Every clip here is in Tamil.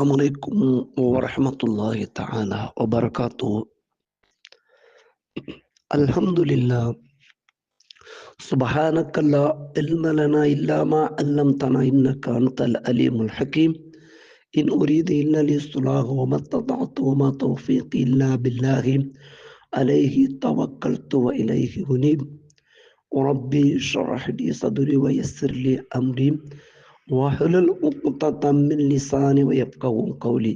السلام عليكم ورحمة الله تعالى وبركاته. الحمد لله. سبحانك لا علم لنا إلا ما علمتنا إنك أنت العليم الحكيم. إن أريد إلا الإصلاح وما استطعت وما توفيقي إلا بالله. عليه توكلت وإليه أنيب. وربي اشرح لي صدري ويسر لي أمري. واحلل عقدة من لساني ويفقهوا قولي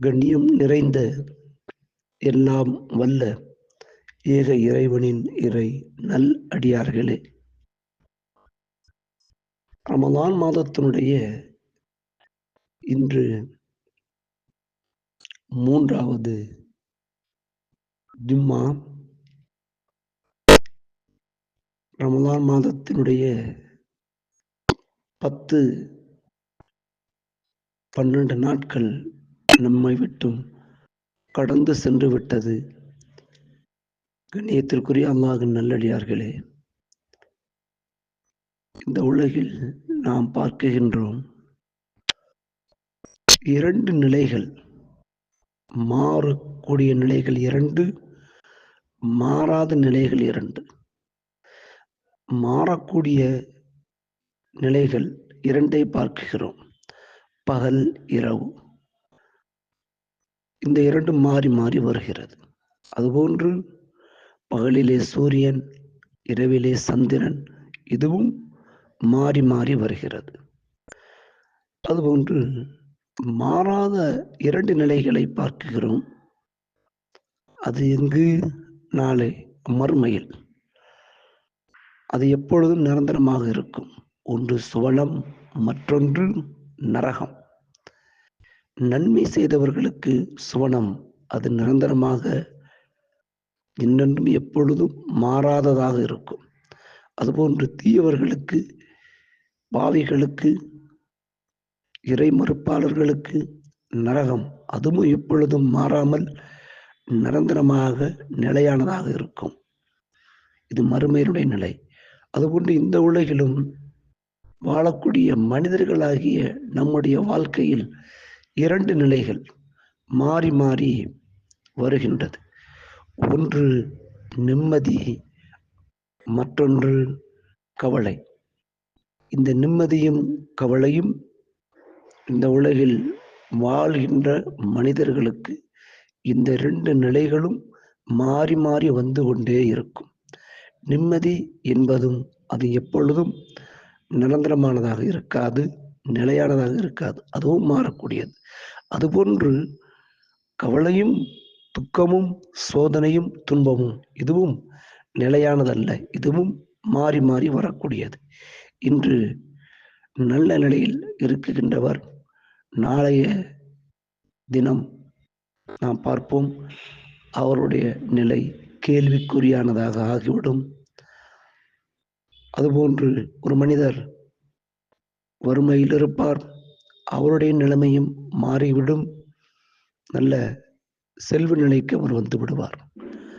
கண்ணியம் நிறைந்த எல்லாம் வல்ல ஏக இறைவனின் இறை நல் அடியார்களே ரமலான் மாதத்தினுடைய இன்று மூன்றாவது ஜும்மா ரமலான் மாதத்தினுடைய பத்து பன்னெண்டு நாட்கள் நம்மை விட்டும் கடந்து சென்று விட்டது. கண்ணியத்திற்குரிய அல்லாஹின் நல்லடியார்களே இந்த உலகில் நாம் பார்க்குகின்றோம் இரண்டு நிலைகள். மாறக்கூடிய நிலைகள் இரண்டு மாறாத நிலைகள் இரண்டு. மாறக்கூடிய நிலைகள் இரண்டை பார்க்கிறோம் பகல் இரவு. இந்த இரண்டும் மாறி மாறி வருகிறது. அதுபோன்று பகலிலே சூரியன் இரவிலே சந்திரன் இதுவும் மாறி மாறி வருகிறது. அதுபோன்று மாறாத இரண்டு நிலைகளை பார்க்கிறோம் அது எங்கு? நாளை மறுமையில். அது எப்பொழுதும் நிரந்தரமாக இருக்கும். ஒன்று சுவனம் மற்றொன்று நரகம். நன்மை செய்தவர்களுக்கு சுவனம் அது நிரந்தரமாக இன்னென்றும் எப்பொழுதும் மாறாததாக இருக்கும். அதுபோன்று தீயவர்களுக்கு பாவிகளுக்கு இறை மறுப்பாளர்களுக்கு நரகம் அதுவும் எப்பொழுதும் மாறாமல் நிரந்தரமாக நிலையானதாக இருக்கும். இது மறுமையினுடைய நிலை. அதுபோன்று இந்த உலகிலும் வாழக்கூடிய மனிதர்களாகிய நம்முடைய வாழ்க்கையில் இரண்டு நிலைகள் மாறி மாறி வருகின்றது. ஒன்று நிம்மதி மற்றொன்று கவலை. இந்த நிம்மதியும் கவலையும் இந்த உலகில் வாழ்கின்ற மனிதர்களுக்கு இந்த ரெண்டு நிலைகளும் மாறி மாறி வந்து கொண்டே இருக்கும். நிம்மதி என்பதும் அது எப்பொழுதும் நிரந்தரமானதாக இருக்காது நிலையானதாக இருக்காது அதுவும் மாறக்கூடியது. அதுபோன்று கவலையும் துக்கமும் சோதனையும் துன்பமும் இதுவும் நிலையானதல்ல இதுவும் மாறி மாறி வரக்கூடியது. இன்று நல்ல நிலையில் இருக்குகின்றவர் நாளைய தினம் நாம் பார்ப்போம். அவருடைய நிலை கேள்விக்குறியானதாக ஆகிவிடும். அதுபோன்று ஒரு மனிதர் வறுமையில் இருப்பார் அவருடைய நிலைமையும் மாறிவிடும். நல்ல செல்வ நிலைக்கு அவர் வந்து விடுவார்.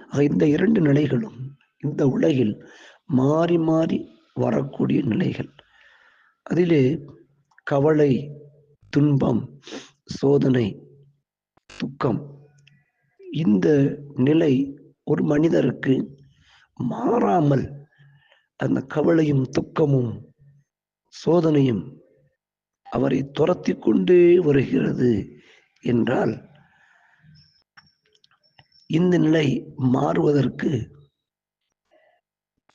ஆக இந்த இரண்டு நிலைகளும் இந்த உலகில் மாறி மாறி வரக்கூடிய நிலைகள். அதிலே கவலை துன்பம் சோதனை துக்கம் இந்த நிலை ஒரு மனிதருக்கு மாறாமல் அந்த கவலையும் துக்கமும் சோதனையும் அவரை துரத்தி கொண்டே வருகிறது என்றால் இந்த நிலை மாறுவதற்கு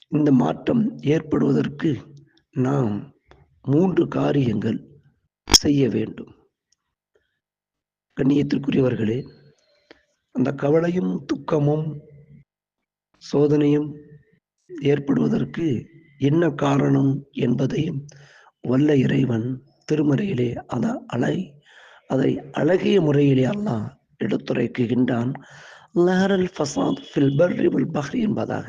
இந்த மாற்றம் ஏற்படுவதற்கு நாம் மூன்று காரியங்கள் செய்ய வேண்டும். கண்ணியத்திற்குரியவர்களே அந்த கவலையும் துக்கமும் சோதனையும் ஏற்படுவதற்கு என்ன காரணம் என்பதையும் வல்ல இறைவன் திருமறையிலே அத அலை அதை அழகிய முறையிலே அல்லாஹ் எடுத்துரைக்குகின்றான். லஹரல் ஃபசாத் ஃபில் பர்ரி வல் பஹ்ரி என்பதாக.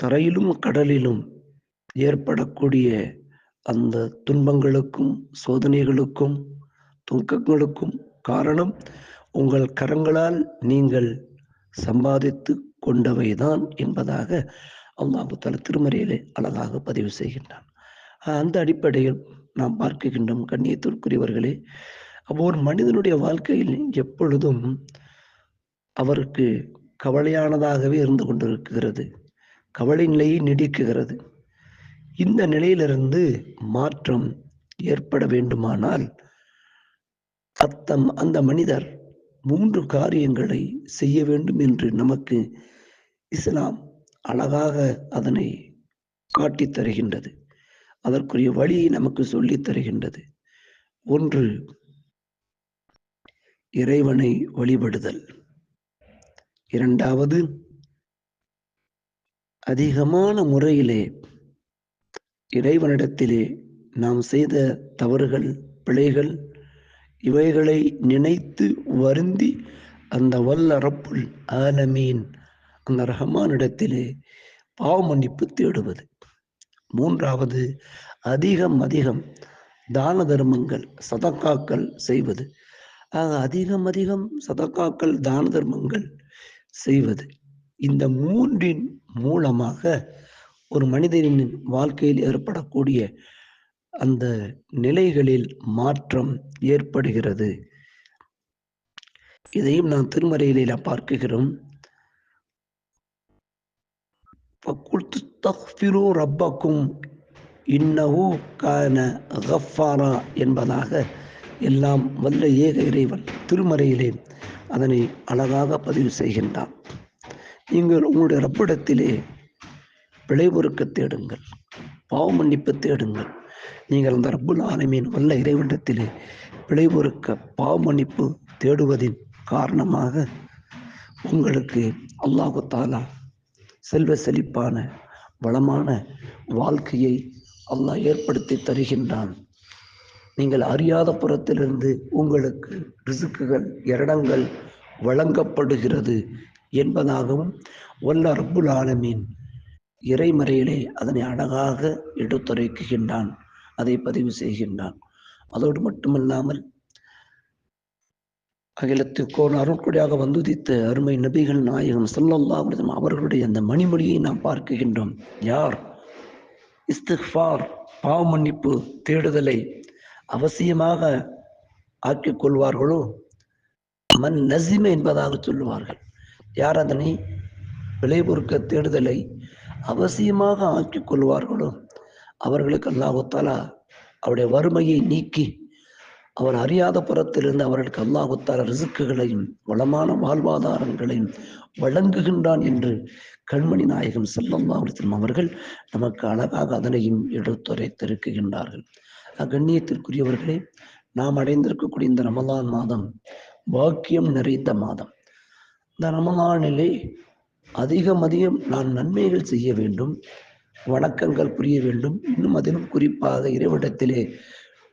தரையிலும் கடலிலும் ஏற்படக்கூடிய அந்த துன்பங்களுக்கும் சோதனைகளுக்கும் துக்கங்களுக்கும் காரணம் உங்கள் கரங்களால் நீங்கள் சம்பாதித்து கொண்டவைதான் என்பதாக அல்லாஹு திருமறையிலே அழகாக பதிவு செய்கின்றான். அந்த அடிப்படையில் நாம் பார்க்கின்றோம் கண்ணியத்திற்குரியவர்களே அப்போ ஒரு மனிதனுடைய வாழ்க்கையில் எப்பொழுதும் அவருக்கு கவலையானதாகவே இருந்து கொண்டிருக்கிறது. கவலை நிலையை நீடிக்குகிறது. இந்த நிலையிலிருந்து மாற்றம் ஏற்பட வேண்டுமானால் அத்தம் அந்த மனிதர் மூன்று காரியங்களை செய்ய வேண்டும் என்று நமக்கு இஸ்லாம் அழகாக அதனை காட்டித் தருகின்றது. அதற்குரிய வழியை நமக்கு சொல்லித் தருகின்றது. ஒன்று இறைவனை வழிபடுதல். இரண்டாவது அதிகமான முறையிலே இறைவனிடத்திலே நாம் செய்த தவறுகள் பிழைகள் இவைகளை நினைத்து வருந்தி அந்த வல்ல ரப்புல் ஆலமீன் அந்த ரஹமானிடத்திலே பாவ மன்னிப்பு தேடுவது. மூன்றாவது அதிகம் அதிகம் தான தர்மங்கள் சதக்காக்கள் செய்வது. ஆக அதிகம் அதிகம் சதக்காக்கள் தான தர்மங்கள் செய்வது. இந்த மூன்றின் மூலமாக ஒரு மனிதனின் வாழ்க்கையில் ஏற்படக்கூடிய அந்த நிலைகளில் மாற்றம் ஏற்படுகிறது. இதையும் நாம் திருமறையில பார்க்குகிறோம் ரப்பக்கும் இன்னஹு கான கஃபாரா என்பதாக எல்லாம் வல்ல ஏக இறைவன் திருமறையிலே அதனை அழகாக பதிவு செய்கின்றான். நீங்கள் உங்களுடைய ரப்பிடத்திலே பிழை பொறுக்க தேடுங்கள் பாவ மன்னிப்பு தேடுங்கள் நீங்கள் அந்த ரப்புல் ஆலமீன் வல்ல இறைவனிடத்திலே பிழை பொறுக்க பாவ தேடுவதின் காரணமாக உங்களுக்கு அல்லாஹு தாலா செல்வ செழிப்பான வளமான வாழ்க்கையை அல்லாஹ் ஏற்படுத்தி தருகின்றான். நீங்கள் அறியாத புறத்திலிருந்து உங்களுக்கு ரிசுக்குகள் இரடங்கள் வழங்கப்படுகிறது என்பதாகவும் வல்ல ரப்புல் ஆலமீன் இறைமறையிலே அதனை அழகாக எடுத்துரைக்குகின்றான். அதை பதிவு செய்கின்றான். அதோடு மட்டுமல்லாமல் அகிலத்துக்கோர் அருட்கொடையாக வந்துதித்த அருமை நபிகள் நாயகம் சல்லல்லா அவர்களுடைய அந்த மணிமொழியை நாம் பார்க்கின்றோம் யார்? இஸ்திஃபார் பாவ மன்னிப்பு தேடுதலை அவசியமாக ஆக்கிக் கொள்வார்களோ? மன் நசிம என்பதாக சொல்லுவார்கள். யார் அதனை? விலை பொறுக்க தேடுதலை அவசியமாக ஆக்கிக் கொள்வார்களோ? அவர்களுக்கு அல்லாஹுத்தாலா அவருடைய வறுமையை நீக்கி அவர் அறியாத புறத்திலிருந்து அவர்களுக்கு அல்லாஹுத்தால ரிசுக்குகளையும் வளமான வாழ்வாதாரங்களையும் வழங்குகின்றான் என்று கண்மணி நாயகம் செல்லம் அவர்கள் நமக்கு அழகாக அதனையும் எடுத்துரைத்திருக்கின்றார்கள். அக்கண்ணியத்திற்குரியவர்களே நாம் அடைந்திருக்கக்கூடிய இந்த ரமலான் மாதம் பாக்கியம் நிறைந்த மாதம். இந்த ரமலானிலே அதிகம் அதிகம் நான் நன்மைகள் செய்ய வேண்டும். வணக்கங்கள் புரிய வேண்டும். இன்னும் அதிலும் குறிப்பாக இறைவிடத்திலே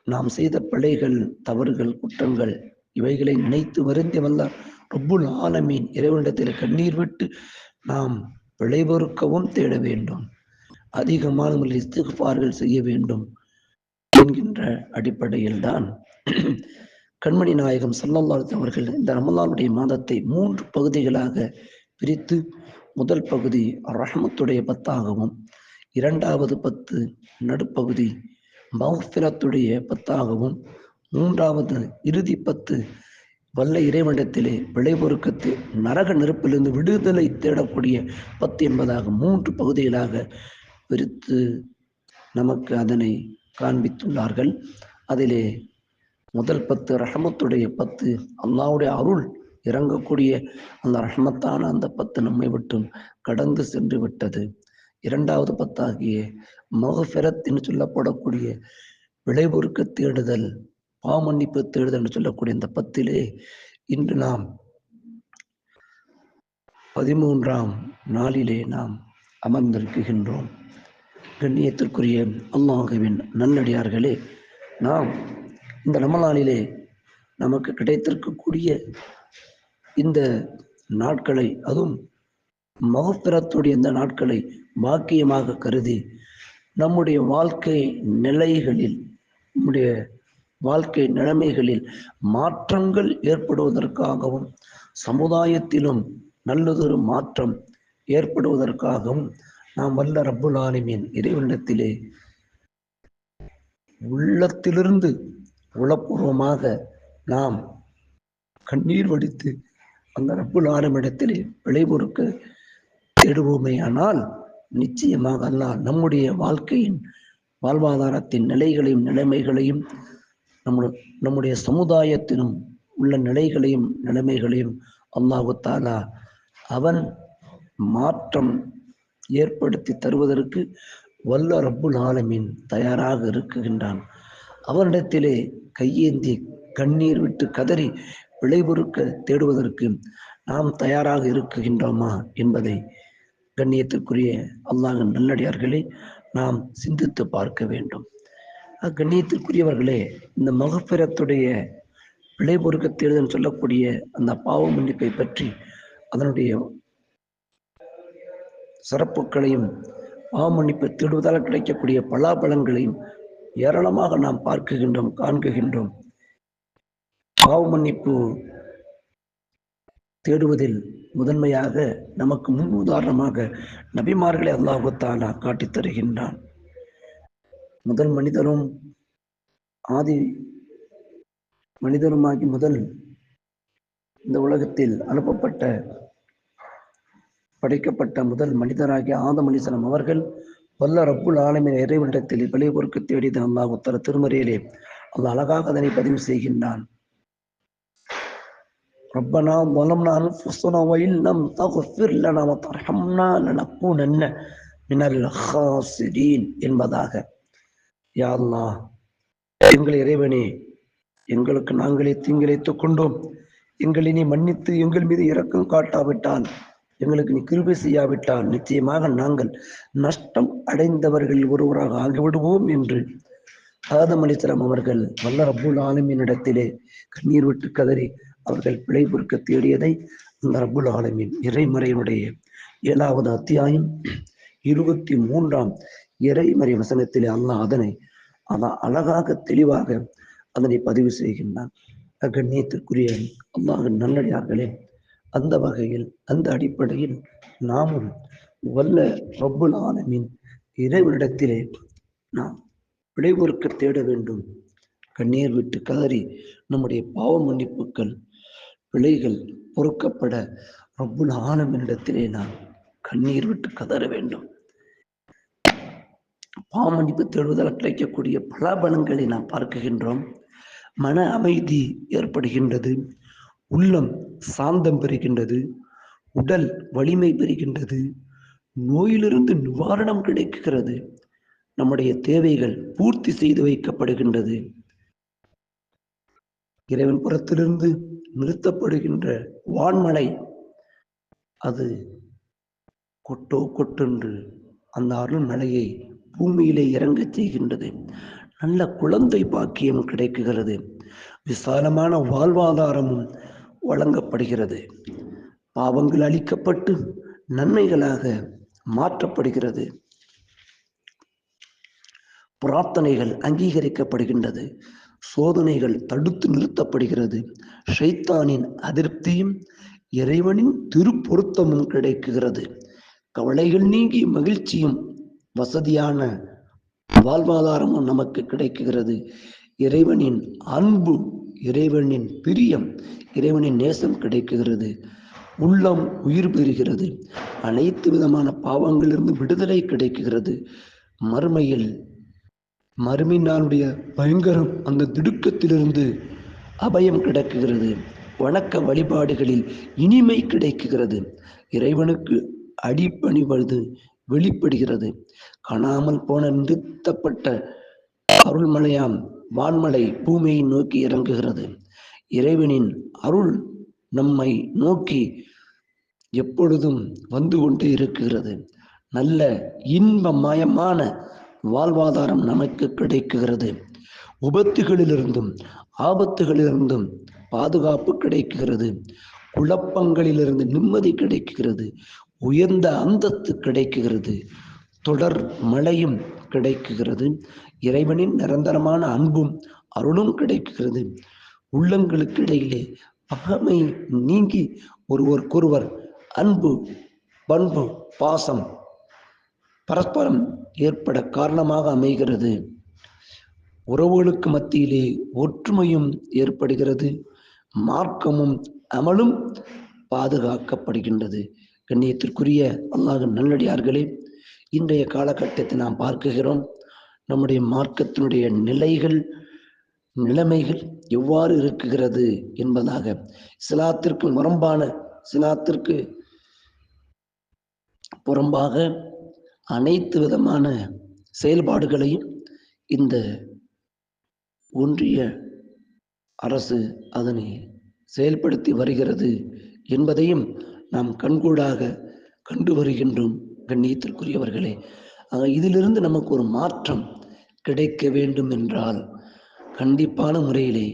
நாம் செய்த பிழைகள் தவறுகள் குற்றங்கள் இவைகளை நினைத்து வருந்தி வல்ல ரொப்புல் ஆலமீன். இறைவனிடத்தில் கண்ணீர் விட்டு நாம் விளைபொறுக்கவும் தேட வேண்டும். அதிகமான முறையில் இஸ்திஃபார்கள் செய்ய வேண்டும் என்கின்ற அடிப்படையில் தான் கண்மணி நாயகம் சல்லல்லாத் அவர்கள் இந்த ரமலானுடைய மாதத்தை மூன்று பகுதிகளாக பிரித்து முதல் பகுதி ரஹமத்துடைய பத்தாகவும் இரண்டாவது பத்து நடுப்பகுதி மௌஃபிரத்துடைய பத்தாகவும் மூன்றாவது இறுதி பத்து வல்ல இறைவனிடத்திலே விளைபொருக்கத்து நரக நெருப்பிலிருந்து விடுதலை தேடக்கூடிய பத்து என்பதாக மூன்று பகுதிகளாக பிரித்து நமக்கு அதனை காண்பித்துள்ளார்கள். அதிலே முதல் பத்து ரஹமத்துடைய பத்து அல்லாவுடைய அருள் இறங்கக்கூடிய அந்த ரஹமத்தான அந்த பத்து நம்மை விட்டும் கடந்து சென்று விட்டது. இரண்டாவது பத்தாகிய மகஃபெரத் என்று சொல்லப்படக்கூடிய விளைபொருக்க தேடுதல் பாமன்னிப்பு தேடுதல் என்று சொல்லக்கூடிய இந்த பத்திலே இன்று நாம் பதிமூன்றாம் நாளிலே நாம் அமர்ந்திருக்கின்றோம். கண்ணியத்திற்குரிய அல்லாஹுவின் நன்னடியார்களே நாம் இந்த நம்மளாளிலே நமக்கு கிடைத்திருக்கக்கூடிய இந்த நாட்களை அதுவும் மகப்பிரத்துடைய இந்த நாட்களை பாக்கியமாக கருதி நம்முடைய வாழ்க்கை நிலைகளில் நம்முடைய வாழ்க்கை நிலைமைகளில் மாற்றங்கள் ஏற்படுவதற்காகவும் சமுதாயத்திலும் நல்லதொரு மாற்றம் ஏற்படுவதற்காகவும் நாம் வல்ல ரப்புல் ஆலமீன் இறைவனிடத்திலே உள்ளத்திலிருந்து உளப்பூர்வமாக நாம் கண்ணீர் வடித்து அந்த ரப்புல் ஆலமிடத்திலே விளைபொறுக்க தேடுவோமே தேடுவோமேயானால் நிச்சயமாக அல்லாஹ் நம்முடைய வாழ்க்கையின் வாழ்வாதாரத்தின் நிலைகளையும் நிலைமைகளையும் நம்ம நம்முடைய சமுதாயத்திலும் உள்ள நிலைகளையும் நிலைமைகளையும் அல்லாஹு தாலா அவன் மாற்றம் ஏற்படுத்தி தருவதற்கு வல்ல ரப்புல் ஆலமீன் தயாராக இருக்குகின்றான். அவனிடத்திலே கையேந்தி கண்ணீர் விட்டு கதறி விளைபொறுக்க தேடுவதற்கு நாம் தயாராக இருக்குகின்றோமா என்பதை கண்ணியத்திற்குரிய அல்லாஹின் நல்லடியார்களை நாம் சிந்தித்து பார்க்க வேண்டும். அக்கண்ணியத்திற்குரியவர்களே இந்த மகப்பிரத்துடைய விளைபொறுக்க தேடுதல் சொல்லக்கூடிய அந்த பாவ மன்னிப்பை பற்றி அதனுடைய சிறப்புகளையும் பாவ மன்னிப்பை தேடுவதால் கிடைக்கக்கூடிய பலாபலங்களையும் ஏராளமாக நாம் பார்க்குகின்றோம் காண்குகின்றோம். பாவ மன்னிப்பு தேடுவதில் முதன்மையாக நமக்கு முன் உதாரணமாக நபிமார்களை அல்லாஹுத்தாலா காட்டித் தருகின்றான். முதல் மனிதரும் ஆதி மனிதருமாகி முதல் இந்த உலகத்தில் அனுப்பப்பட்ட படைக்கப்பட்ட முதல் மனிதராகிய ஆதம் அலிசலம் அவர்கள் வல்ல ரப்புல் ஆலமின் இறைவனிடத்தில் விலை பொறுக்க தேடித அல்லாஹுத்தர திருமறையிலே. அல்ல அழகாக அதனை பதிவு செய்கின்றான். ربنا ظلمنا أنفسنا وإن لم تغفر لنا وترحمنا لنكونن من الخاسرين என்பதாக யா அல்லாஹ் எங்கள் இறைவனே எங்களுக்கு நாங்களே தீங்கிழைத்துக் கொண்டோம் எங்களை நீ மன்னித்து எங்கள் மீது இரக்கம் காட்டாவிட்டால் எங்களுக்கு நீ கிருபை செய்யாவிட்டால் நிச்சயமாக நாங்கள் நஷ்டம் அடைந்தவர்கள் ஒருவராக ஆகிவிடுவோம் என்று ஆதம் அலிஸ்லாம் அவர்கள் வல்ல ரப்புல் ஆலமீனிடத்திலே கண்ணீர் விட்டு கதறி அவர்கள் பிழை பொறுக்க தேடியதை அந்த ரப்புல் ஆலமீன் இறைமறையினுடைய ஏழாவது அத்தியாயம் இருபத்தி மூன்றாம் இறைமறை வசனத்திலே அல்லாஹ் அதனை அதான் அழகாக தெளிவாக அதனை பதிவு செய்கின்றான். கண்ணியத்திற்குரிய அல்லாஹ் நல்லடியார்களே அந்த வகையில் அந்த அடிப்படையில் நாமும் வல்ல ரப்புல் ஆலமீன் இறைவனிடத்திலே நாம் விளைபொறுக்க தேட வேண்டும். கண்ணீர் விட்டு கதறி நம்முடைய பாவ மன்னிப்புக்கள் பிழைகள் பொறுக்கப்பட ரப்புல் ஆலமினிடத்திலே நான் கண்ணீர் விட்டு கதற வேண்டும். பாமணிப்பு தேடுவதால் கிடைக்கக்கூடிய பலாபலங்களை நாம் பார்க்குகின்றோம். மன அமைதி ஏற்படுகின்றது. உள்ளம் சாந்தம் பெறுகின்றது. உடல் வலிமை பெறுகின்றது. நோயிலிருந்து நிவாரணம் கிடைக்கிறது. நம்முடைய தேவைகள் பூர்த்தி செய்து வைக்கப்படுகின்றது. இறைவன் புறத்திலிருந்து நிறுத்தப்படுகின்ற வான்மலை. அது கொட்டோ கொட்டென்று அந்த அருள் மலையை பூமியிலே இறங்கச் செய்கின்றது. நல்ல குழந்தை பாக்கியம் கிடைக்குகிறது. விசாலமான வாழ்வாதாரமும் வழங்கப்படுகிறது. பாவங்கள் அளிக்கப்பட்டு நன்மைகளாக மாற்றப்படுகிறது. பிரார்த்தனைகள் அங்கீகரிக்கப்படுகின்றது. சோதனைகள் தடுத்து நிறுத்தப்படுகிறது. ஷைத்தானின் அதிருப்தியும் இறைவனின் திருப்பொருத்தமும் கிடைக்குகிறது கவலைகள் நீங்கி மகிழ்ச்சியும் வசதியான வாழ்வாதாரமும் நமக்கு கிடைக்குகிறது இறைவனின் அன்பு இறைவனின் பிரியம் இறைவனின் நேசம் கிடைக்குகிறது உள்ளம் உயிர் பெறுகிறது. அனைத்து விதமான பாவங்களிலிருந்து விடுதலை கிடைக்குகிறது மறுமையில் மறுமை நாளுடைய பயங்கரம் அந்த திடுக்கத்திலிருந்து அபயம் கிடக்குகிறது. வணக்க வழிபாடுகளில் இனிமை கிடைக்குகிறது. இறைவனுக்கு அடிப்பணிவது வெளிப்படுகிறது. காணாமல் போன நிறுத்தப்பட்ட அருள்மலையாம் வான்மலை பூமியை நோக்கி இறங்குகிறது. இறைவனின் அருள் நம்மை நோக்கி எப்பொழுதும் வந்து கொண்டே இருக்கிறது. நல்ல இன்பமயமான வாழ்வாதாரம் நமக்கு கிடைக்குகிறது உபத்துகளிலிருந்தும் ஆபத்துகளிலிருந்தும் பாதுகாப்பு கிடைக்கிறது. குழப்பங்களிலிருந்து நிம்மதி கிடைக்கிறது. உயர்ந்த அந்தஸ்து கிடைக்குகிறது தொடர் மழையும் கிடைக்குகிறது இறைவனின் நிரந்தரமான அன்பும் அருளும் கிடைக்கிறது. உள்ளங்களுக்கு இடையிலே பகமை நீங்கி ஒருவருக்கொருவர் அன்பு பண்பு பாசம் பரஸ்பரம் ஏற்பட காரணமாக அமைகிறது. உறவுகளுக்கு மத்தியிலே ஒற்றுமையும் ஏற்படுகிறது. மார்க்கமும் அமலும் பாதுகாக்கப்படுகின்றது. கண்ணியத்திற்குரிய அல்லாஹ் நல்லடியார்களே இன்றைய காலகட்டத்தை நாம் பார்க்குகிறோம். நம்முடைய மார்க்கத்தினுடைய நிலைகள் நிலைமைகள் எவ்வாறு இருக்குகிறது என்பதாக. சிலாத்திற்கு முரம்பான சிலாத்திற்கு புறம்பாக அனைத்து விதமான செயல்பாடுகளையும் இந்த ஒன்றிய அரசு அதனை செயல்படுத்தி வருகிறது என்பதையும் நாம் கண்கூடாக கண்டு வருகின்றோம் கண்ணியத்திற்குரியவர்களே. இதிலிருந்து நமக்கு ஒரு மாற்றம் கிடைக்க வேண்டும் என்றால் கண்டிப்பான முறையிலே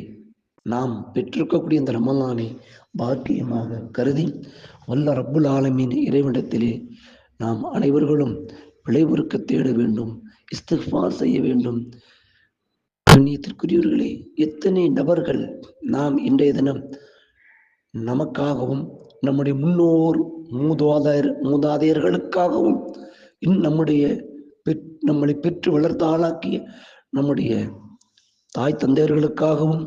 நாம் பெற்றிருக்கக்கூடிய இந்த ரமலானை பாக்கியமாக கருதி வல்ல ரப்புல் ஆலமின் இறைவனிடத்திலே நாம் அனைவர்களும் விளைவுறுக்க தேட வேண்டும் இஸ்திஃபார் செய்ய வேண்டும். கண்ணியத்திற்குரியவர்களே எத்தனை நபர்கள் நாம் இன்றைய தினம் நமக்காகவும் நம்முடைய முன்னோர் மூதாதையர் மூதாதையர்களுக்காகவும் இன் நம்முடைய பெற் நம்மளை பெற்று வளர்த்து ஆளாக்கிய நம்முடைய தாய் தந்தையர்களுக்காகவும்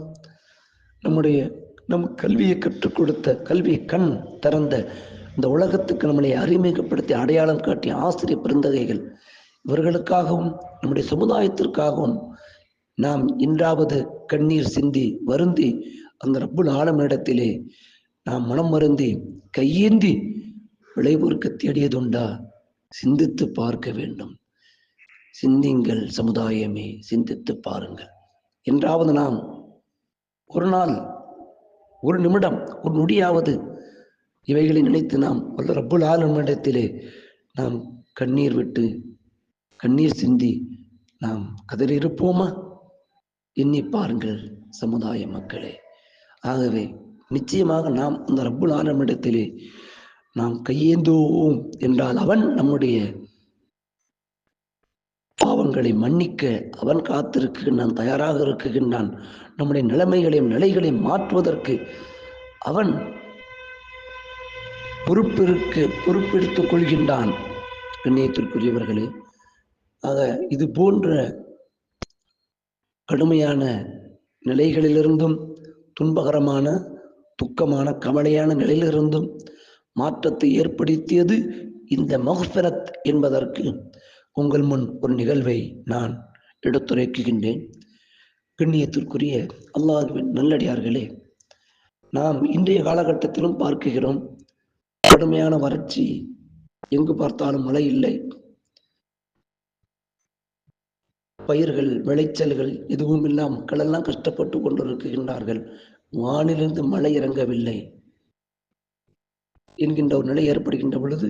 நம்முடைய நம் கல்வியை கற்றுக் கொடுத்த கல்வியை கண் திறந்த இந்த உலகத்துக்கு நம்மளை அறிமுகப்படுத்தி அடையாளம் காட்டிய ஆசிரியர் பெருந்தகைகள் இவர்களுக்காகவும் நம்முடைய சமுதாயத்திற்காகவும் நாம் இன்றாவது கண்ணீர் சிந்தி வருந்தி அந்த ரப்புல் ஆலமிடத்திலே நாம் மனம் வருந்தி கையேந்தி விளைவுறுக்க தேடியதுண்டா? சிந்தித்து பார்க்க வேண்டும். சிந்திங்கள் சமுதாயமே சிந்தித்து பாருங்கள். என்றாவது நாம் ஒரு நாள் ஒரு நிமிடம் ஒரு நொடியாவது இவைகளை நினைத்து நாம் வல்ல ரப்புல் ஆலமிடத்திலே நாம் கண்ணீர் விட்டு கண்ணீர் சிந்தி நாம் கதறியிருப்போமா? எண்ணி பாருங்கள் சமுதாய மக்களே. ஆகவே நிச்சயமாக நாம் அந்த ரப்புல் ஆலமிடத்திலே நாம் கையேந்துவோம் என்றால் அவன் நம்முடைய பாவங்களை மன்னிக்க அவன் காத்திருக்கின்றான் தயாராக இருக்குகின்றான் நம்முடைய நிலைமைகளையும் நிலைகளையும் மாற்றுவதற்கு அவன் பொறுப்பிற்கு பொறுப்பெடுத்துக் கொள்கின்றான். கண்ணியத்திற்குரியவர்களே ஆக இது போன்ற கடுமையான நிலைகளிலிருந்தும் துன்பகரமான துக்கமான கவலையான நிலையிலிருந்தும் மாற்றத்தை ஏற்படுத்தியது இந்த மஹ்ஃபரத் என்பதற்கு உங்கள் முன் ஒரு நிகழ்வை நான் எடுத்துரைக்குகின்றேன். கண்ணியத்திற்குரிய அல்லாஹுவின் நல்லடியார்களே நாம் இன்றைய காலகட்டத்திலும் பார்க்குகிறோம். கடுமையான வறட்சி. எங்கு பார்த்தாலும் மழை இல்லை. பயிர்கள் விளைச்சல்கள் எதுவும் இல்லாமல் மக்கள் எல்லாம் கஷ்டப்பட்டு கொண்டிருக்கின்றார்கள். வானிலிருந்து மழை இறங்கவில்லை. என்கின்ற ஒரு நிலை ஏற்படுகின்ற பொழுது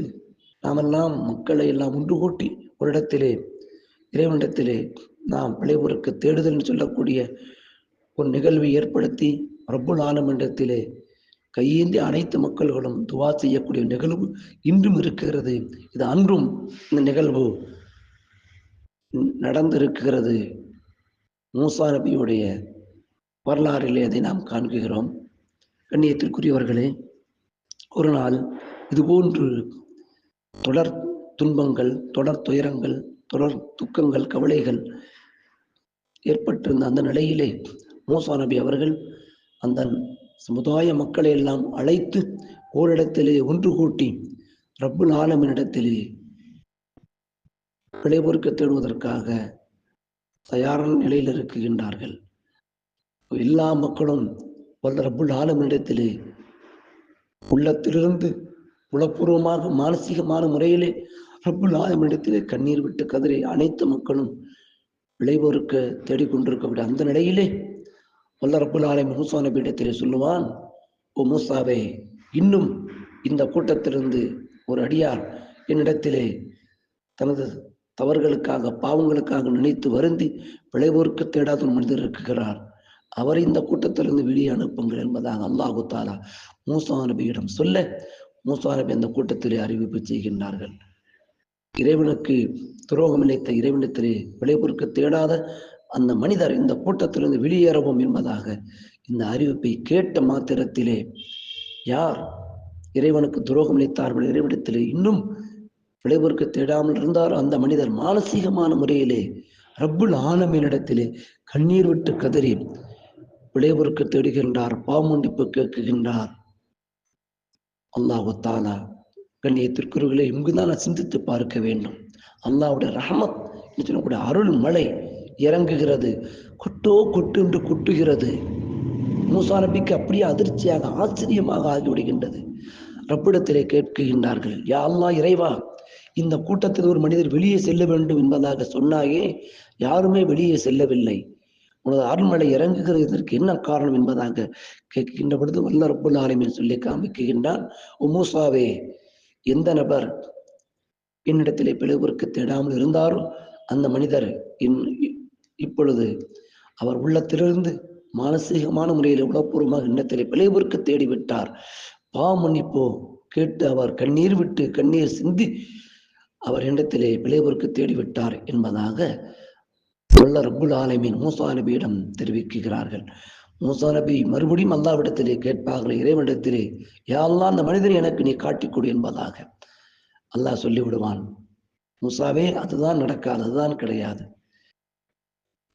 நாமெல்லாம் மக்களை எல்லாம் ஒன்று கூட்டி ஒரு இடத்திலே இறைவனிடத்திலே நாம் விளைவுறுக்கு தேடுதல் சொல்லக்கூடிய ஒரு நிகழ்வை ஏற்படுத்தி ரப்புல் ஆலமிடத்திலே கையேந்தி அனைத்து மக்கள்களும் துவா செய்யக்கூடிய நிகழ்வு இன்றும் இருக்கிறது. இது அன்றும் இந்த நிகழ்வு நடந்திருக்கிறது. மூசா நபியுடைய வரலாறிலே அதை நாம் காண்கிறோம். கண்ணியத்திற்குரியவர்களே ஒரு நாள் இதுபோன்று தொடர் துன்பங்கள் தொடர் துயரங்கள் தொடர் துக்கங்கள் கவலைகள் ஏற்பட்டிருந்த அந்த நிலையிலே மூசா நபி அவர்கள் அந்த சமுதாய மக்களை எல்லாம் அழைத்து ஓரிடத்திலே ஒன்று கூட்டி ரப்புல் ஆலமினிடத்திலே விளைபொறுக்க தேடுவதற்காக தயாரான நிலையில் இருக்குகின்றார்கள் எல்லா மக்களும் வல்ல ரப்புல் ஆலமினிடத்திலே உள்ளத்திலிருந்து உளப்பூர்வமாக மானசீகமான முறையிலே ரப்புல் ஆலமினிடத்திலே கண்ணீர் விட்டு கதறி அனைத்து மக்களும் விளைபொறுக்க தேடிக்கொண்டிருக்கக்கூடிய அந்த நிலையிலே வல்ல ரப்புல் ஆலமின் மூசா நபியிடத்திலே சொல்லுவான் ஓ மூசாவே இன்னும் இந்த கூட்டத்திலிருந்து ஒரு அடியார் என்னிடத்திலே தனது தவறுகளுக்காக பாவங்களுக்காக நினைத்து வருந்தி விளைவோர்க்கு தேடாத ஒரு மனிதர் இருக்கிறார். அவரை இந்த கூட்டத்திலிருந்து வெளியே அனுப்புங்கள் என்பதாக அல்லாஹு தாலா மூசா நபியிடம் சொல்ல மூசா நபி அந்த கூட்டத்திலே அறிவிப்பு செய்கின்றார்கள். இறைவனுக்கு துரோகம் இழைத்த இறைவனத்திலே விளைபொருட்க தேடாத அந்த மனிதர் இந்த கூட்டத்திலிருந்து வெளியேறவும் என்பதாக இந்த அறிவிப்பை கேட்ட மாத்திரத்திலே யார் இறைவனுக்கு துரோகம் இழைத்தார்கள் இறைவனத்திலே இன்னும் விளைபொருட்க தேடாமல் இருந்தாரோ? அந்த மனிதர் மானசீகமான முறையிலே ரப்புல் ஆலமினிடத்திலே கண்ணீர் விட்டு கதறி விளைவருக்கு தேடுகின்றார் பாமுண்டிப்பு கேட்குகின்றார். அல்லாஹு தாலா கண்ணியத்திற்குரியவர்களை இங்குதான் சிந்தித்து பார்க்க வேண்டும்? அல்லாவுடைய ரஹமத் சொல்லக்கூடிய அருள் மழை இறங்குகிறது. கொட்டோ கொட்டு என்று கொட்டுகிறது. மூசா நபிக்கு அப்படியே அதிர்ச்சியாக ஆச்சரியமாக ஆகிவிடுகின்றது ரப்பிடத்திலே கேட்கின்றார்கள் யா இறைவா இந்த கூட்டத்தில் ஒரு மனிதர் வெளியே செல்ல வேண்டும் என்பதாக சொன்னாயே யாருமே வெளியே செல்லவில்லை. உனது அருள்மலை இறங்குகிறது இதற்கு என்ன காரணம் என்பதாக கேட்கின்ற பொழுது வல்ல ரப்புல் ஆலமீன் சொல்லி காமிக்குகின்றான் "ஓ மூசாவே எந்த நபர் என்னிடத்திலே பிளவுக்கு தேடாமல் இருந்தாரோ அந்த மனிதர் இன்- இப்பொழுது அவர் உள்ளத்திலிருந்து மானசீகமான முறையில் உளப்பூர்வமாக எண்ணத்திலே பிளவுக்கு தேடிவிட்டார். பாவமன்னிப்போ கேட்டு அவர் கண்ணீர் விட்டு கண்ணீர் சிந்தி அவர் இடத்திலே பிளவுக்கு தேடிவிட்டார் என்பதாக சொல்ல ரபுல் ஆலமின் மூசா நபியிடம் தெரிவிக்கிறார்கள். மூசா நபி மறுபடியும் அல்லாவிடத்திலே கேட்பார்கள் இறைவனிடத்திலே யாரெல்லாம் அந்த மனிதரை எனக்கு நீ காட்டிக்கொடு என்பதாக. அல்லாஹ் சொல்லிவிடுவான் மூசாவே அதுதான் நடக்காது அதுதான் கிடையாது.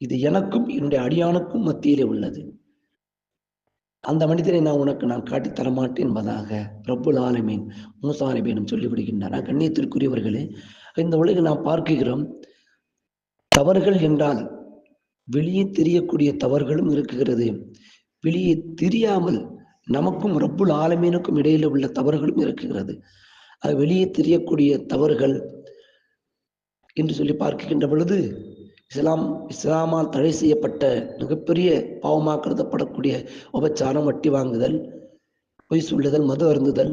இது எனக்கும் என்னுடைய அடியானுக்கும் மத்தியிலே உள்ளது. அந்த மனிதரை நான் உனக்கு நான் காட்டித் தரமாட்டேன் என்பதாக பிரபுல் ஆலமீன் மூசா சொல்லிவிடுகின்றார். கண்ணியத்திற்குரியவர்களே இந்த உலகில் நாம் பார்க்கிறோம் தவறுகள் என்றால் வெளியே தெரியக்கூடிய தவறுகளும் இருக்குகிறது வெளியே தெரியாமல் நமக்கும் ரப்புல் ஆலமீனுக்கும் இடையில உள்ள தவறுகளும் இருக்குகிறது அது வெளியே தெரியக்கூடிய தவறுகள் என்று சொல்லி பார்க்கின்ற பொழுது இஸ்லாம் இஸ்லாமால் தடை செய்யப்பட்ட மிகப்பெரிய பாவமாக கருதப்படக்கூடிய உபச்சாரம் வட்டி வாங்குதல் பொய் சொல்லுதல் மது அருந்துதல்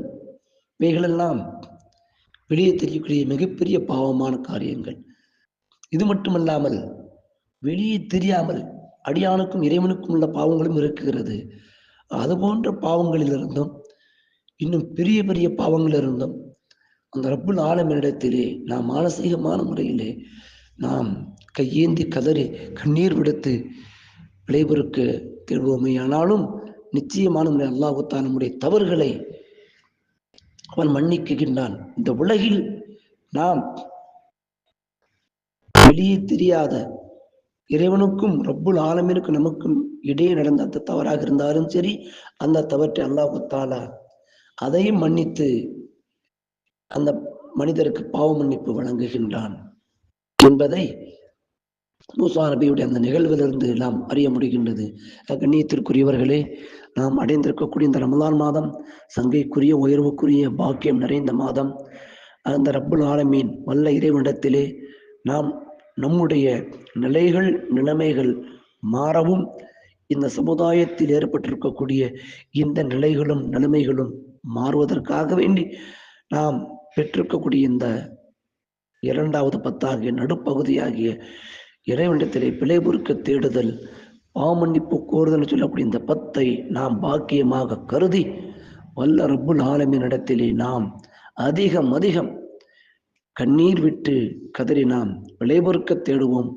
இவைகளெல்லாம் வெளியே தெரியக்கூடிய மிகப்பெரிய பாவமான காரியங்கள். இது மட்டுமல்லாமல் வெளியே தெரியாமல் அடியானுக்கும் இறைவனுக்கும் உள்ள பாவங்களும் இருக்குகிறது அது போன்ற பாவங்களிலிருந்தும் இன்னும் பெரிய பெரிய பாவங்களிலிருந்தும் அந்த ரப்புல் ஆலமினிடத்திலே நாம் மானசீகமான முறையிலே நாம் கையேந்தி கதறி கண்ணீர் விடுத்து விளைபொருக்க திரும்புவோமே. ஆனாலும் நிச்சயமான முறை அல்லாஹுத்தான் நம்முடைய தவறுகளை அவன் மன்னிக்குகின்றான். இந்த உலகில் நாம் வெளியே தெரியாத இறைவனுக்கும் ரப்புல் ஆலமீனுக்கும் நமக்கும் இடையே நடந்த அந்த தவறாக இருந்தாலும் சரி அந்த தவற்றை அல்லாஹு தாலா அதையும் மன்னித்து அந்த மனிதருக்கு பாவ மன்னிப்பு வழங்குகின்றான். என்பதை மூசா நபியுடைய அந்த நிகழ்விலிருந்து நாம் அறிய முடிகின்றது. கண்ணியத்திற்குரியவர்களே நாம் அடைந்திருக்கக்கூடிய இந்த ரமலான் மாதம் சங்கைக்குரிய உயர்வுக்குரிய பாக்கியம் நிறைந்த மாதம். அந்த ரப்புல் ஆலமீன் வல்ல இறைவனிடத்திலே நாம் நம்முடைய நிலைகள் நிலைமைகள் மாறவும் இந்த சமுதாயத்தில் ஏற்பட்டிருக்கக்கூடிய இந்த நிலைகளும் நிலைமைகளும் மாறுவதற்காக வேண்டி நாம் பெற்றிருக்கக்கூடிய இந்த இரண்டாவது பத்தாகிய நடுப்பகுதியாகிய இறைவனிடத்திலே பிழை பொறுக்க தேடுதல் பாமன்னிப்பு கோருதல் சொல்லக்கூடிய இந்த பத்தை நாம் பாக்கியமாக கருதி வல்ல ரப்புல் ஆலமின் இடத்திலே நாம் அதிகம் அதிகம் கண்ணீர் விட்டு கதறி நாம் விளை பொறுக்க தேடுவோம்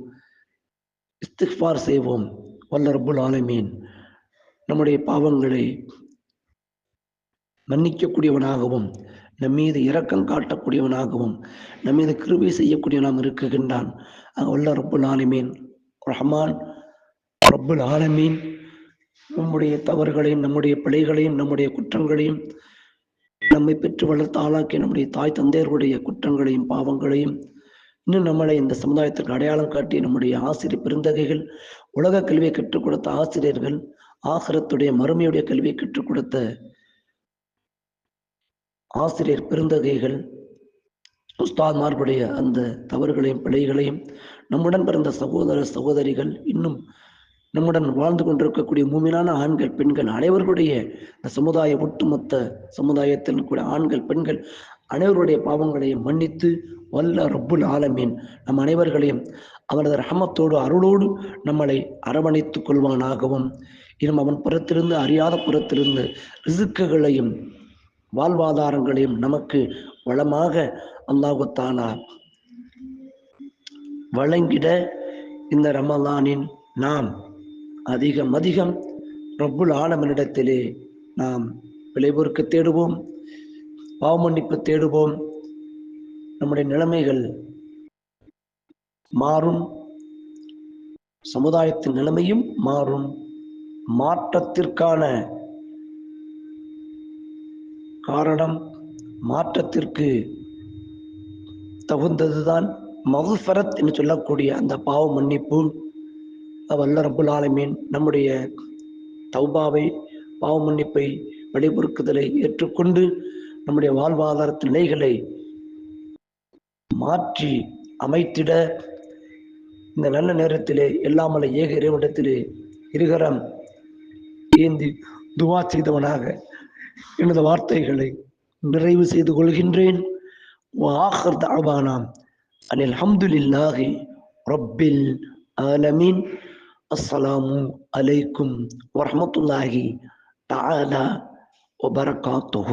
இஸ்திஃபார் செய்வோம் வல்ல ரப்புல் ஆலமீன். நம்முடைய பாவங்களை மன்னிக்கக்கூடியவனாகவும் நம்மீது இரக்கம் காட்டக்கூடியவனாகவும் நம்மீது கிருபை செய்யக்கூடியவனாம் இருக்குகின்றான் ஆக வல்ல ரப்புல் ஆலமீன் ரஹ்மான் ரப்புல் ஆலமீன். நம்முடைய தவறுகளையும் நம்முடைய பிழைகளையும் நம்முடைய குற்றங்களையும் நம்மை பெற்று வளர்த்து ஆளாக்கிய நம்முடைய தாய் தந்தையர்களுடைய குற்றங்களையும் பாவங்களையும் இன்னும் நம்மளை இந்த சமுதாயத்திற்கு அடையாளம் காட்டிய நம்முடைய ஆசிரியர் பெருந்தகைகள் உலக கல்வியை கற்றுக் கொடுத்த ஆசிரியர்கள் ஆகரத்துடைய மறுமையுடைய கல்வியை கற்றுக் கொடுத்த ஆசிரியர் பெருந்தகைகள் உஸ்தாத்மார்களுடைய அந்த தவறுகளையும் பிழைகளையும் நம்முடன் பிறந்த சகோதர சகோதரிகள் இன்னும் நம்முடன் வாழ்ந்து கொண்டிருக்கக்கூடிய மூமினான ஆண்கள் பெண்கள் அனைவர்களுடைய இந்த சமுதாய ஒட்டுமொத்த சமுதாயத்தில் கூட ஆண்கள் பெண்கள் அனைவருடைய பாவங்களையும் மன்னித்து வல்ல ரப்புல் ஆலமீன். நம் அனைவர்களையும் அவனது ரஹமத்தோடு அருளோடு நம்மளை அரவணைத்துக் கொள்வானாகவும். இன்னும் அவன் புறத்திலிருந்து அறியாத புறத்திலிருந்து ரிசுக்குகளையும் வாழ்வாதாரங்களையும் நமக்கு வளமாக அல்லாஹுத்தானா வழங்கிட இந்த ரமலானின் நாம் அதிகம் அதிகம் ரப்புல் ஆலமனிடத்திலே நாம் விளைபொருக்க தேடுவோம் பாவமன்னிப்பு தேடுவோம். நம்முடைய நிலைமைகள் மாறும். சமுதாயத்தின் நிலைமையும் மாறும். மாற்றத்திற்கான காரணம் மாற்றத்திற்கு தகுந்ததுதான் மகுஃபரத் என்று சொல்லக்கூடிய அந்த பாவ மன்னிப்பு. வல்ல ரபுல் ஆலமீன் நம்முடைய தௌபாவை பாவ மன்னிப்பை வழிபொறுக்குதலை ஏற்றுக்கொண்டு நம்முடைய வாழ்வாதார நிலைகளை மாற்றி அமைத்திட இந்த நல்ல நேரத்திலே எல்லாமல ஏக இறைவனிடத்திலே இருகரம் ஏந்தி துவா செய்தவனாக எனது வார்த்தைகளை நிறைவு செய்து கொள்கின்றேன் وآخر دعوانا أن الحمد لله رب العالمين السلام عليكم ورحمة الله تعالى وبركاته